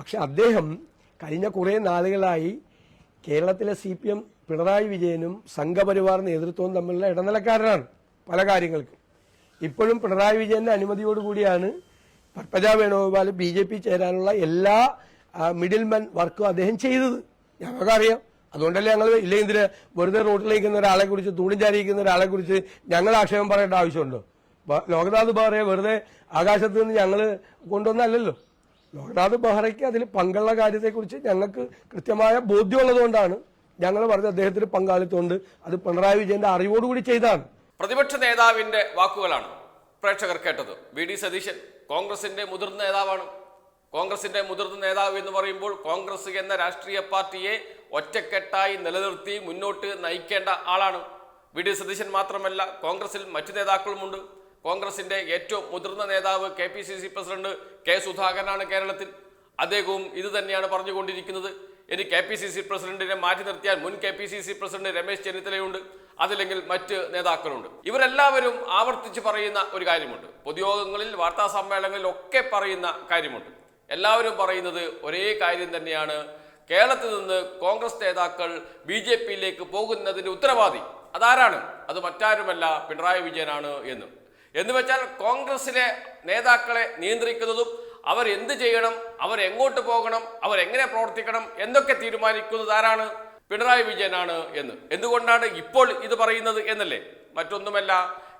പക്ഷെ അദ്ദേഹം കഴിഞ്ഞ കുറേ നാളുകളായി കേരളത്തിലെ സി പി എം പിണറായി വിജയനും സംഘപരിവാർ നേതൃത്വവും തമ്മിലുള്ള ഇടനിലക്കാരനാണ് പല കാര്യങ്ങൾക്കും. ഇപ്പോഴും പിണറായി വിജയന്റെ അനുമതിയോടുകൂടിയാണ് Padmaja Venugopal B J P ചേരാനുള്ള എല്ലാ മിഡിൽമെൻ വർക്കും അദ്ദേഹം ചെയ്തത്. ഞങ്ങൾക്കറിയാം. അതുകൊണ്ടല്ലേ ഞങ്ങൾ ഇല്ലേ ഇതിന് വെറുതെ റോട്ടിലേക്കുന്ന ഒരാളെ കുറിച്ച് തൂണിഞ്ചാരിക്കുന്ന ഒരാളെ കുറിച്ച് ഞങ്ങൾ ആക്ഷേപം പറയേണ്ട ആവശ്യമുണ്ടോ? ലോകനാഥ് പറയാ വെറുതെ ആകാശത്ത് നിന്ന് ഞങ്ങൾ കൊണ്ടുവന്നല്ലല്ലോ ലോക്നാഥ് ബെഹ്റയ്ക്ക് അതിൽ പങ്കുള്ള കാര്യത്തെക്കുറിച്ച് ഞങ്ങൾക്ക് കൃത്യമായ ബോധ്യമുള്ളതുകൊണ്ടാണ് ഞങ്ങൾ പറഞ്ഞ അദ്ദേഹത്തിന് പങ്കാളിത്തമുണ്ട്. അത് പിണറായി വിജയന്റെ അറിവോടുകൂടി ചെയ്താണ്. പ്രതിപക്ഷ നേതാവിന്റെ വാക്കുകളാണ് പ്രേക്ഷകർ കേട്ടത്. വി ഡി സതീശൻ കോൺഗ്രസിന്റെ മുതിർന്ന നേതാവാണ്. കോൺഗ്രസിന്റെ മുതിർന്ന നേതാവ് എന്ന് പറയുമ്പോൾ കോൺഗ്രസ് എന്ന രാഷ്ട്രീയ പാർട്ടിയെ ഒറ്റക്കെട്ടായി നിലനിർത്തി മുന്നോട്ട് നയിക്കേണ്ട ആളാണ് വി ഡി സതീശൻ മാത്രമല്ല കോൺഗ്രസിൽ മറ്റു നേതാക്കളുമുണ്ട്. കോൺഗ്രസിന്റെ ഏറ്റവും മുതിർന്ന നേതാവ് K P C C president K സുധാകരനാണ് കേരളത്തിൽ. അദ്ദേഹവും ഇത് തന്നെയാണ് പറഞ്ഞുകൊണ്ടിരിക്കുന്നത്. ഇനി കെ പി സി സി പ്രസിഡന്റിനെ മാറ്റി നിർത്തിയാൽ മുൻ K P C C president Ramesh ചെന്നിത്തലയുണ്ട്. അതല്ലെങ്കിൽ മറ്റ് നേതാക്കളുണ്ട്. ഇവരെല്ലാവരും ആവർത്തിച്ച് പറയുന്ന ഒരു കാര്യമുണ്ട്. പൊതുയോഗങ്ങളിൽ വാർത്താ സമ്മേളനങ്ങളിൽ ഒക്കെ പറയുന്ന കാര്യമുണ്ട്. എല്ലാവരും പറയുന്നത് ഒരേ കാര്യം തന്നെയാണ്. കേരളത്തിൽ നിന്ന് കോൺഗ്രസ് നേതാക്കൾ ബി ജെ പിയിലേക്ക് പോകുന്നതിന്റെ ഉത്തരവാദി. അതാരാണ്? അത് മറ്റാരുമല്ല പിണറായി വിജയനാണ് എന്ന്. എന്ന് വെച്ചാൽ കോൺഗ്രസിലെ നേതാക്കളെ നിയന്ത്രിക്കുന്നതും അവർ എന്ത് ചെയ്യണം അവർ എങ്ങോട്ട് പോകണം അവർ എങ്ങനെ പ്രവർത്തിക്കണം എന്നൊക്കെ തീരുമാനിക്കുന്നത് ആരാണ്? പിണറായി വിജയനാണ് എന്ന്. എന്തുകൊണ്ടാണ് ഇപ്പോൾ ഇത് പറയുന്നത് എന്നല്ലേ? മറ്റൊന്നുമല്ല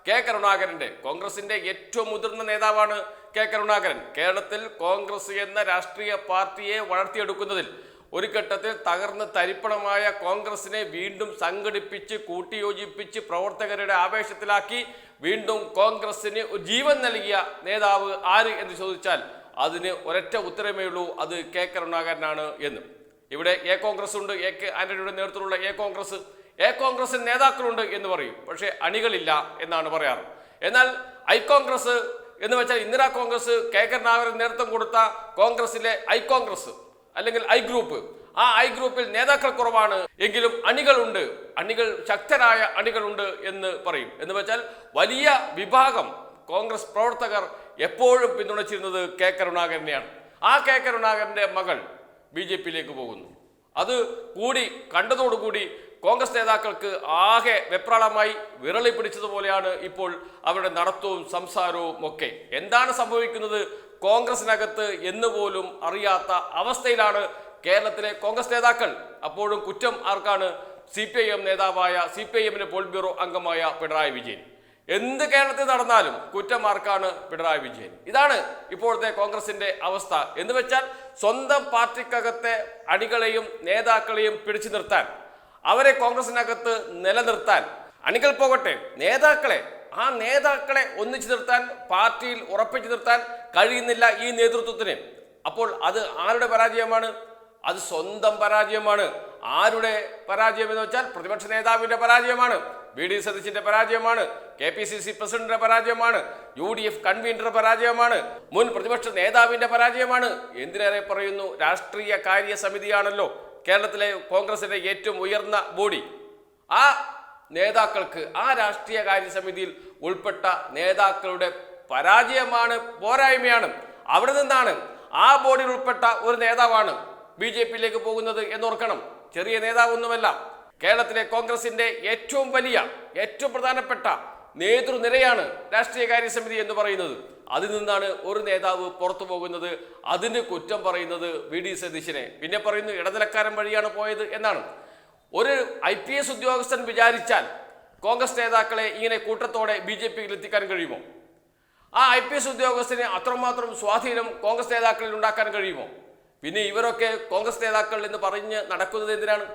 കെ കരുണാകരന്റെ കോൺഗ്രസിന്റെ ഏറ്റവും മുതിർന്ന നേതാവാണ് കെ കരുണാകരൻ. കേരളത്തിൽ കോൺഗ്രസ് എന്ന രാഷ്ട്രീയ പാർട്ടിയെ വളർത്തിയെടുക്കുന്നതിൽ ഒരു ഘട്ടത്തിൽ തകർന്ന് തരിപ്പണമായ കോൺഗ്രസിനെ വീണ്ടും സംഘടിപ്പിച്ച് കൂട്ടിയോജിപ്പിച്ച് പ്രവർത്തകരുടെ ആവേശത്തിലാക്കി വീണ്ടും കോൺഗ്രസിന് ജീവൻ നൽകിയ നേതാവ് ആര് എന്ന് ചോദിച്ചാൽ അതിന് ഒരൊറ്റ ഉത്തരമേ ഉള്ളൂ അത് കെ കരുണാകരനാണ് എന്ന്. ഇവിടെ എ കോൺഗ്രസ് ഉണ്ട് എ കെ ആന്റണിയുടെ നേതൃത്വത്തിലുള്ള എ കോൺഗ്രസ് എ കോൺഗ്രസിന് നേതാക്കളുണ്ട് എന്ന് പറയും. പക്ഷേ അണികളില്ല എന്നാണ് പറയാറ്. എന്നാൽ ഐ കോൺഗ്രസ് എന്ന് വെച്ചാൽ ഇന്ദിരാ കോൺഗ്രസ് കെ കരുണാകരൻ നേതൃത്വം കൊടുത്ത കോൺഗ്രസിലെ ഐ കോൺഗ്രസ് അല്ലെങ്കിൽ ഐ ഗ്രൂപ്പ്. ആ ഐ ഗ്രൂപ്പിൽ നേതാക്കൾ കുറവാണ് എങ്കിലും അണികളുണ്ട്. അണികൾ ശക്തരായ അണികളുണ്ട് എന്ന് പറയും. എന്ന് വെച്ചാൽ വലിയ വിഭാഗം കോൺഗ്രസ് പ്രവർത്തകർ എപ്പോഴും പിന്തുണച്ചിരുന്നത് കെ കരുണാകരനെയാണ്. ആ കെ കരുണാകരന്റെ മകൾ ബി ജെ പിയിലേക്ക് പോകുന്നു. അത് കൂടി കണ്ടതോടുകൂടി കോൺഗ്രസ് നേതാക്കൾക്ക് ആകെ വെപ്രാളമായി വിരളി പിടിച്ചതുപോലെയാണ് ഇപ്പോൾ അവരുടെ നടത്തവും സംസാരവും ഒക്കെ. എന്താണ് സംഭവിക്കുന്നത്? കോൺഗ്രസിനകത്ത് എന്നുപോലും അറിയാത്ത അവസ്ഥയിലാണ് കേരളത്തിലെ കോൺഗ്രസ് നേതാക്കൾ. അപ്പോഴും കുറ്റം ആർക്കാണ്? സി പി ഐ എം നേതാവായ സി പി ഐ എമ്മിന്റെ പോളിറ്റ് ബ്യൂറോ അംഗമായ പിണറായി വിജയൻ. എന്ത് കേരളത്തിൽ നടന്നാലും കുറ്റം ആർക്കാണ് പിണറായി വിജയൻ? ഇതാണ് ഇപ്പോഴത്തെ കോൺഗ്രസിന്റെ അവസ്ഥ. എന്ന് വെച്ചാൽ സ്വന്തം പാർട്ടിക്കകത്തെ അണികളെയും നേതാക്കളെയും പിടിച്ചു നിർത്താൻ അവരെ കോൺഗ്രസിനകത്ത് നിലനിർത്താൻ അണികൾ പോകട്ടെ നേതാക്കളെ ആ നേതാക്കളെ ഒന്നിച്ചു നിർത്താൻ പാർട്ടിയിൽ ഉറപ്പിച്ചു നിർത്താൻ കഴിയുന്നില്ല ഈ നേതൃത്വത്തിന്. അപ്പോൾ അത് ആരുടെ പരാജയമാണ്? അത് സ്വന്തം പരാജയമാണ്. ആരുടെ പരാജയം എന്ന് വെച്ചാൽ പ്രതിപക്ഷ നേതാവിന്റെ പരാജയമാണ് ബി ഡി സതീശിന്റെ പരാജയമാണ് കെ പി സി സി പ്രസിഡന്റിന്റെ പരാജയമാണ് യു ഡി എഫ് കൺവീനറുടെ പരാജയമാണ് മുൻ പ്രതിപക്ഷ നേതാവിന്റെ പരാജയമാണ്. എന്തിനേറെ പറയുന്നു? രാഷ്ട്രീയ കാര്യ സമിതിയാണല്ലോ കേരളത്തിലെ കോൺഗ്രസിന്റെ ഏറ്റവും ഉയർന്ന ബോഡി. ആ നേതാക്കൾക്ക് ആ രാഷ്ട്രീയ കാര്യ സമിതിയിൽ ഉൾപ്പെട്ട നേതാക്കളുടെ പരാജയമാണ് പോരായ്മയാണ്. അവിടെ നിന്നാണ് ആ ബോർഡിൽ ഉൾപ്പെട്ട ഒരു നേതാവാണ് ബി ജെ പിയിലേക്ക് പോകുന്നത് എന്നോർക്കണം. ചെറിയ നേതാവൊന്നുമല്ല. കേരളത്തിലെ കോൺഗ്രസിന്റെ ഏറ്റവും വലിയ ഏറ്റവും പ്രധാനപ്പെട്ട നേതൃനിരയാണ് രാഷ്ട്രീയകാര്യ സമിതി എന്ന് പറയുന്നത്. അതിൽ നിന്നാണ് ഒരു നേതാവ് പുറത്തു പോകുന്നത്. അതിന് കുറ്റം പറയുന്നത് വി ഡി സതീശനെ. പിന്നെ പറയുന്നു ഇടനിലക്കാരൻ വഴിയാണ് പോയത് എന്നാണ്. ഒരു ഐ പി എസ് ഉദ്യോഗസ്ഥൻ വിചാരിച്ചാൽ കോൺഗ്രസ് നേതാക്കളെ ഇങ്ങനെ കൂട്ടത്തോടെ ബി ജെ പിയിൽ എത്തിക്കാൻ കഴിയുമോ? ആ ഐ പി എസ് ഉദ്യോഗസ്ഥന് അത്രമാത്രം സ്വാധീനം കോൺഗ്രസ് നേതാക്കളിൽ ഉണ്ടാക്കാൻ കഴിയുമോ? പിന്നെ ഇവരൊക്കെ കോൺഗ്രസ് നേതാക്കൾ എന്ന് പറഞ്ഞ് നടക്കുന്നത് എന്തിനാണ്?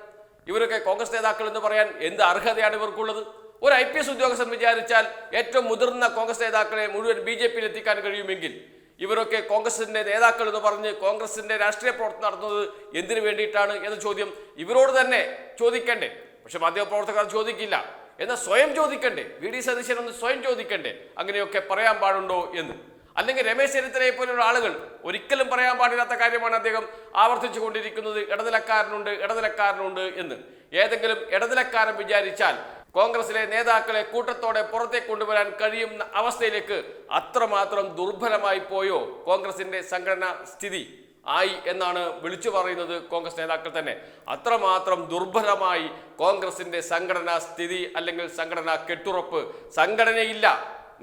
ഇവരൊക്കെ കോൺഗ്രസ് നേതാക്കൾ എന്ന് പറയാൻ എന്ത് അർഹതയാണ് ഇവർക്കുള്ളത്? ഒരു ഐ പി എസ് ഉദ്യോഗസ്ഥൻ വിചാരിച്ചാൽ ഏറ്റവും മുതിർന്ന കോൺഗ്രസ് നേതാക്കളെ മുഴുവൻ ബി ജെ പിയിൽ എത്തിക്കാൻ കഴിയുമെങ്കിൽ ഇവരൊക്കെ കോൺഗ്രസിന്റെ നേതാക്കൾ എന്ന് പറഞ്ഞ് കോൺഗ്രസിന്റെ രാഷ്ട്രീയ പ്രവർത്തനം നടത്തുന്നത് എന്തിനു വേണ്ടിയിട്ടാണ് എന്ന ചോദ്യം ഇവരോട് തന്നെ ചോദിക്കണ്ടേ. പക്ഷെ മാധ്യമപ്രവർത്തകർ ചോദിക്കില്ല. എന്നാൽ സ്വയം ചോദിക്കണ്ടേ. വി ഡി സതീശൻ ഒന്ന് സ്വയം ചോദിക്കണ്ടേ. അങ്ങനെയൊക്കെ പറയാൻ പാടുണ്ടോ എന്ന്. അല്ലെങ്കിൽ രമേശ് ചെന്നിത്തലയെ പോലുള്ള ആളുകൾ ഒരിക്കലും പറയാൻ പാടില്ലാത്ത കാര്യമാണ് അദ്ദേഹം ആവർത്തിച്ചു കൊണ്ടിരിക്കുന്നത്. ഇടനിലക്കാരനുണ്ട് ഇടനിലക്കാരനുണ്ട് എന്ന്. ഏതെങ്കിലും ഇടനിലക്കാരൻ വിചാരിച്ചാൽ കോൺഗ്രസിലെ നേതാക്കളെ കൂട്ടത്തോടെ പുറത്തേക്ക് കൊണ്ടുവരാൻ കഴിയുന്ന അവസ്ഥയിലേക്ക് അത്രമാത്രം ദുർബലമായി പോയോ കോൺഗ്രസിന്റെ സംഘടനാ സ്ഥിതി? ആയി എന്നാണ് വിളിച്ചു പറയുന്നത് കോൺഗ്രസ് നേതാക്കൾ തന്നെ. അത്രമാത്രം ദുർബലമായി കോൺഗ്രസിന്റെ സംഘടനാ സ്ഥിതി അല്ലെങ്കിൽ സംഘടനാ കെട്ടുറപ്പ് സംഘടനയില്ല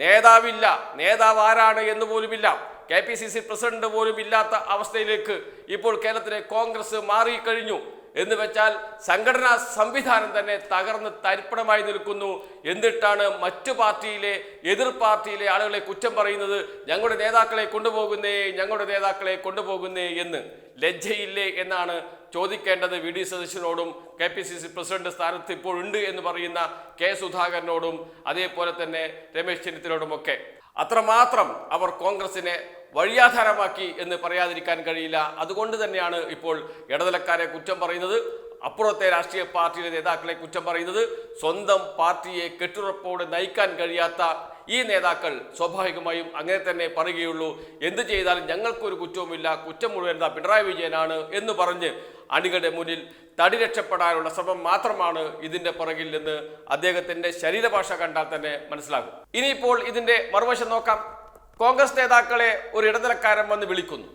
നേതാവില്ല നേതാവ് ആരാണ് എന്ന് പോലുമില്ല. K P C C president പോലും ഇല്ലാത്ത അവസ്ഥയിലേക്ക് ഇപ്പോൾ കേരളത്തിലെ കോൺഗ്രസ് മാറിക്കഴിഞ്ഞു. എന്ന് വെച്ചാൽ സംഘടനാ സംവിധാനം തന്നെ തകർന്ന് തരിപ്പണമായി നിൽക്കുന്നു. എന്നിട്ടാണ് മറ്റു പാർട്ടിയിലെ എതിർ പാർട്ടിയിലെ ആളുകളെ കുറ്റം പറയുന്നത്? ഞങ്ങളുടെ നേതാക്കളെ കൊണ്ടുപോകുന്നേ ഞങ്ങളുടെ നേതാക്കളെ കൊണ്ടുപോകുന്നേ എന്ന്. ലജ്ജയില്ലേ എന്നാണ് ചോദിക്കേണ്ടത് V D സതീശനോടും K P C C president സ്ഥാനത്ത് ഇപ്പോഴുണ്ട് എന്ന് പറയുന്ന കെ സുധാകരനോടും അതേപോലെ തന്നെ രമേശ് ചെന്നിത്തലോടുമൊക്കെ അത്രമാത്രം അവർ കോൺഗ്രസിനെ വഴിയാധാരമാക്കി എന്ന് പറയാതിരിക്കാൻ കഴിയില്ല. അതുകൊണ്ട് തന്നെയാണ് ഇപ്പോൾ ഇടനിലക്കാരെ കുറ്റം പറയുന്നത്. അപ്പുറത്തെ രാഷ്ട്രീയ പാർട്ടിയുടെ നേതാക്കളെ കുറ്റം പറയുന്നത്. സ്വന്തം പാർട്ടിയെ കെട്ടുറപ്പോടെ നയിക്കാൻ കഴിയാത്ത ഈ നേതാക്കൾ സ്വാഭാവികമായും അങ്ങനെ തന്നെ പറയുകയുള്ളൂ. എന്ത് ചെയ്താലും ഞങ്ങൾക്കൊരു കുറ്റവുമില്ല. കുറ്റം മുഴുവൻ പിണറായി വിജയനാണ് എന്ന് പറഞ്ഞ് അണികളുടെ മുന്നിൽ തടി രക്ഷപ്പെടാനുള്ള ശ്രമം മാത്രമാണ് ഇതിന്റെ പുറകിൽ നിന്ന് അദ്ദേഹത്തിന്റെ ശരീരഭാഷ കണ്ടാൽ തന്നെ മനസ്സിലാകും. ഇനിയിപ്പോൾ ഇതിന്റെ മറുവശം നോക്കാം. കോൺഗ്രസ് നേതാക്കളെ ഒരു ഇടനിലക്കാരൻ വന്ന് വിളിക്കുന്നു.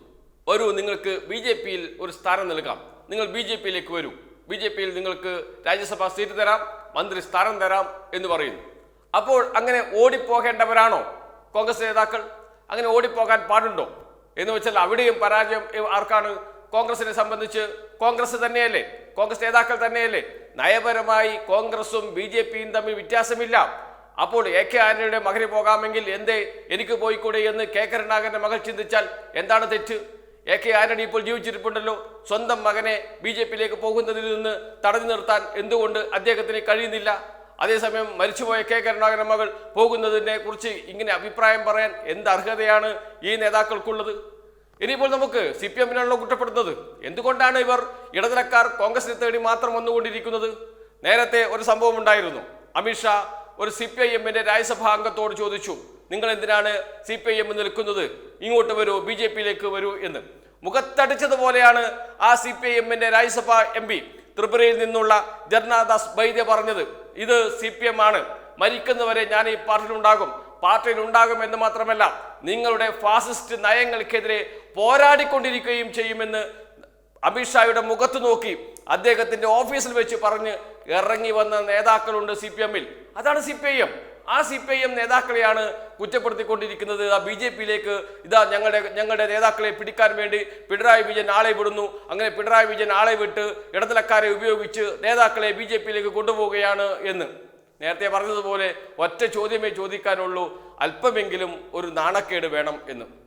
ഒരു നിങ്ങൾക്ക് ബി ജെ പിയിൽ ഒരു സ്ഥാനം നൽകാം. നിങ്ങൾ ബി ജെ പിയിലേക്ക് വരൂ. ബി ജെ പിയിൽ നിങ്ങൾക്ക് രാജ്യസഭാ സീറ്റ് തരാം മന്ത്രി സ്ഥാനം തരാം എന്ന് പറയുന്നു. അപ്പോൾ അങ്ങനെ ഓടിപ്പോകേണ്ടവരാണോ കോൺഗ്രസ് നേതാക്കൾ? അങ്ങനെ ഓടിപ്പോകാൻ പാടുണ്ടോ? എന്ന് വെച്ചാൽ അവിടെയും പരാജയം ആർക്കാണ്? കോൺഗ്രസിനെ സംബന്ധിച്ച് കോൺഗ്രസ് തന്നെയല്ലേ? കോൺഗ്രസ് നേതാക്കൾ തന്നെയല്ലേ? നയപരമായി കോൺഗ്രസും ബി തമ്മിൽ വ്യത്യാസമില്ല. അപ്പോൾ എ കെ ആന്റണിയുടെ മകന് പോകാമെങ്കിൽ എന്തേ എനിക്ക് പോയിക്കൂടെ എന്ന് കെ കരുണാകരന്റെ മകൾ ചിന്തിച്ചാൽ എന്താണ് തെറ്റ്? എ കെ ആന്റണി ഇപ്പോൾ ജീവിച്ചിരിപ്പുണ്ടല്ലോ. സ്വന്തം മകനെ ബി ജെ പിയിലേക്ക് പോകുന്നതിൽ നിന്ന് തടഞ്ഞു നിർത്താൻ എന്തുകൊണ്ട് അദ്ദേഹത്തിന് കഴിയുന്നില്ല? അതേസമയം മരിച്ചുപോയ കെ കരുണാകരൻ മകൾ പോകുന്നതിനെ കുറിച്ച് ഇങ്ങനെ അഭിപ്രായം പറയാൻ എന്ത് അർഹതയാണ് ഈ നേതാക്കൾക്കുള്ളത്? ഇനിയിപ്പോൾ നമുക്ക് സി പി എമ്മിനാണല്ലോ കുറ്റപ്പെടുന്നത്. എന്തുകൊണ്ടാണ് ഇവർ ഇടനിലക്കാർ കോൺഗ്രസിനെ തേടി മാത്രം വന്നുകൊണ്ടിരിക്കുന്നത്? നേരത്തെ ഒരു സംഭവം ഉണ്ടായിരുന്നു അമിത്ഷാ ഒരു സി പി ഐ എമ്മിന്റെ രാജ്യസഭാ അംഗത്തോട് ചോദിച്ചു നിങ്ങൾ എന്തിനാണ് സി പി ഐ എം നിൽക്കുന്നത്? ഇങ്ങോട്ട് വരൂ ബി ജെ പിയിലേക്ക് വരൂ എന്ന്. മുഖത്തടിച്ചതുപോലെയാണ് ആ സി പി ഐ എമ്മിന്റെ രാജ്യസഭാ എം പി ത്രിപുരയിൽ നിന്നുള്ള ജർണാദാസ് ബൈദ്യ പറഞ്ഞത്. ഇത് സി പി എം ആണ്. മരിക്കുന്നവരെ ഞാൻ ഈ പാർട്ടിയിലുണ്ടാകും. പാർട്ടിയിൽ ഉണ്ടാകും എന്ന് മാത്രമല്ല നിങ്ങളുടെ ഫാസിസ്റ്റ് നയങ്ങൾക്കെതിരെ പോരാടിക്കൊണ്ടിരിക്കുകയും ചെയ്യുമെന്ന് അമിത്ഷായുടെ മുഖത്ത് നോക്കി അദ്ദേഹത്തിന്റെ ഓഫീസിൽ വെച്ച് പറഞ്ഞ് ഇറങ്ങി വന്ന നേതാക്കളുണ്ട് സി പി എമ്മിൽ. അതാണ് സി പി എം. ആ സി പി എം നേതാക്കളെയാണ് കുറ്റപ്പെടുത്തിക്കൊണ്ടിരിക്കുന്നത്. ഇതാ ബി ജെ പിയിലേക്ക് ഇതാ ഞങ്ങളുടെ ഞങ്ങളുടെ നേതാക്കളെ പിടിക്കാൻ വേണ്ടി പിണറായി വിജയൻ ആളെ വിടുന്നു. അങ്ങനെ പിണറായി വിജയൻ ആളെ വിട്ട് ഇടനിലക്കാരെ ഉപയോഗിച്ച് നേതാക്കളെ ബി ജെ പിയിലേക്ക് കൊണ്ടുപോവുകയാണ് എന്ന്. നേരത്തെ പറഞ്ഞതുപോലെ ഒറ്റ ചോദ്യമേ ചോദിക്കാനുള്ളൂ. അല്പമെങ്കിലും ഒരു നാണക്കേട് വേണം എന്ന്.